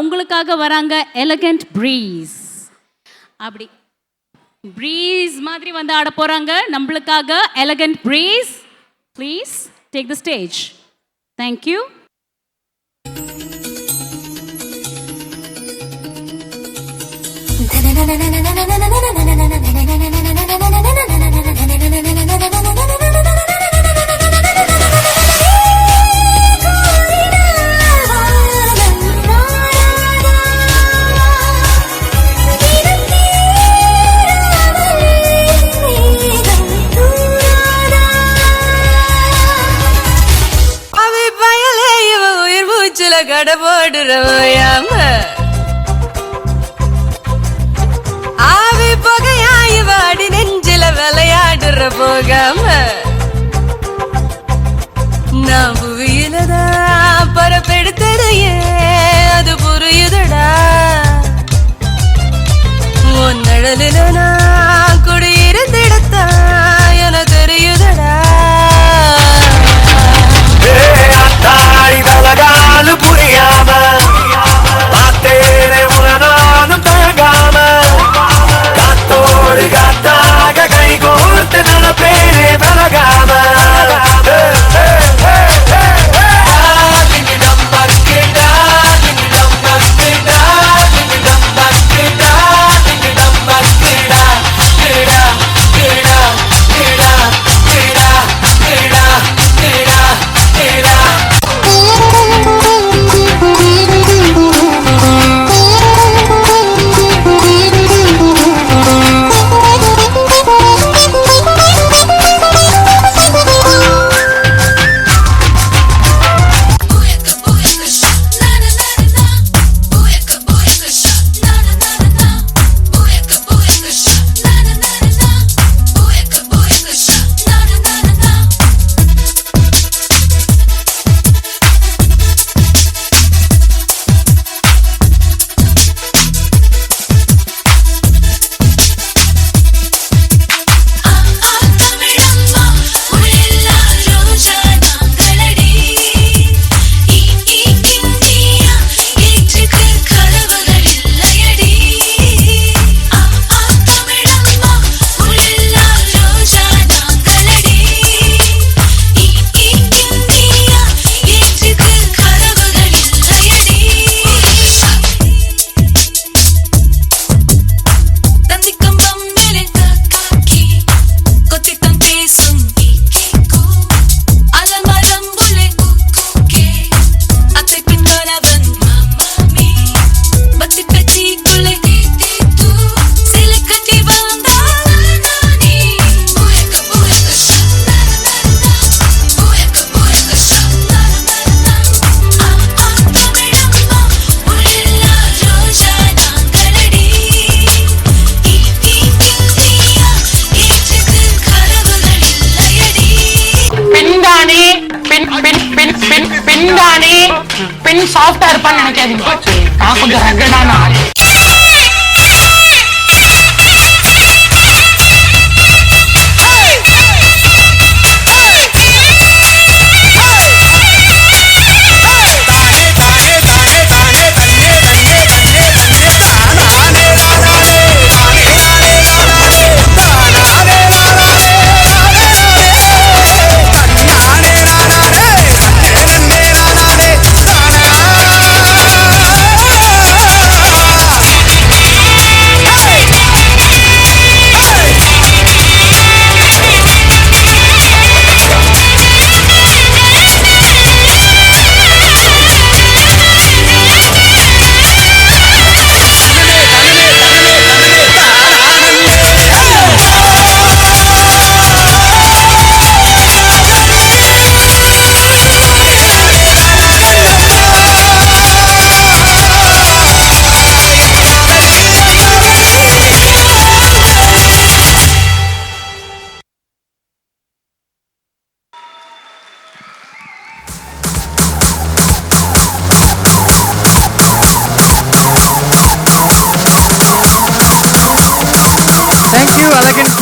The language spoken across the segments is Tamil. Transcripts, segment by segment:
உங்களுக்காக வராங்க எலகண்ட் ப்ரீஸ் அப்படி ப்ரீஸ் மாதிரி வந்து ஆட போறாங்க நம்மளுக்காக elegant breeze please take the stage thank you அவை மூச்சுல கடபோடுறவையாம ஆவி புகையாய் வாடி நெஞ்சில விளையாடுற போகாம. நான் புவியிலதா பரப்பெடுத்தடையே அது புரியுதடா. உன் நிழலில நான் சாஃப்டா இருப்பான்னு நினைக்காதீங்க. நான் கொஞ்சம் ரகடான ஆளு.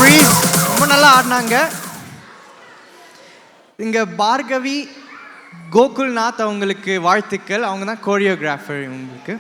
அலகன் ரொம்ப நல்லா ஆடினாங்க. இங்கே பார்கவி கோகுல்நாத் அவங்களுக்கு வாழ்த்துக்கள். அவங்க தான் கோரியோகிராஃபர் உங்களுக்கு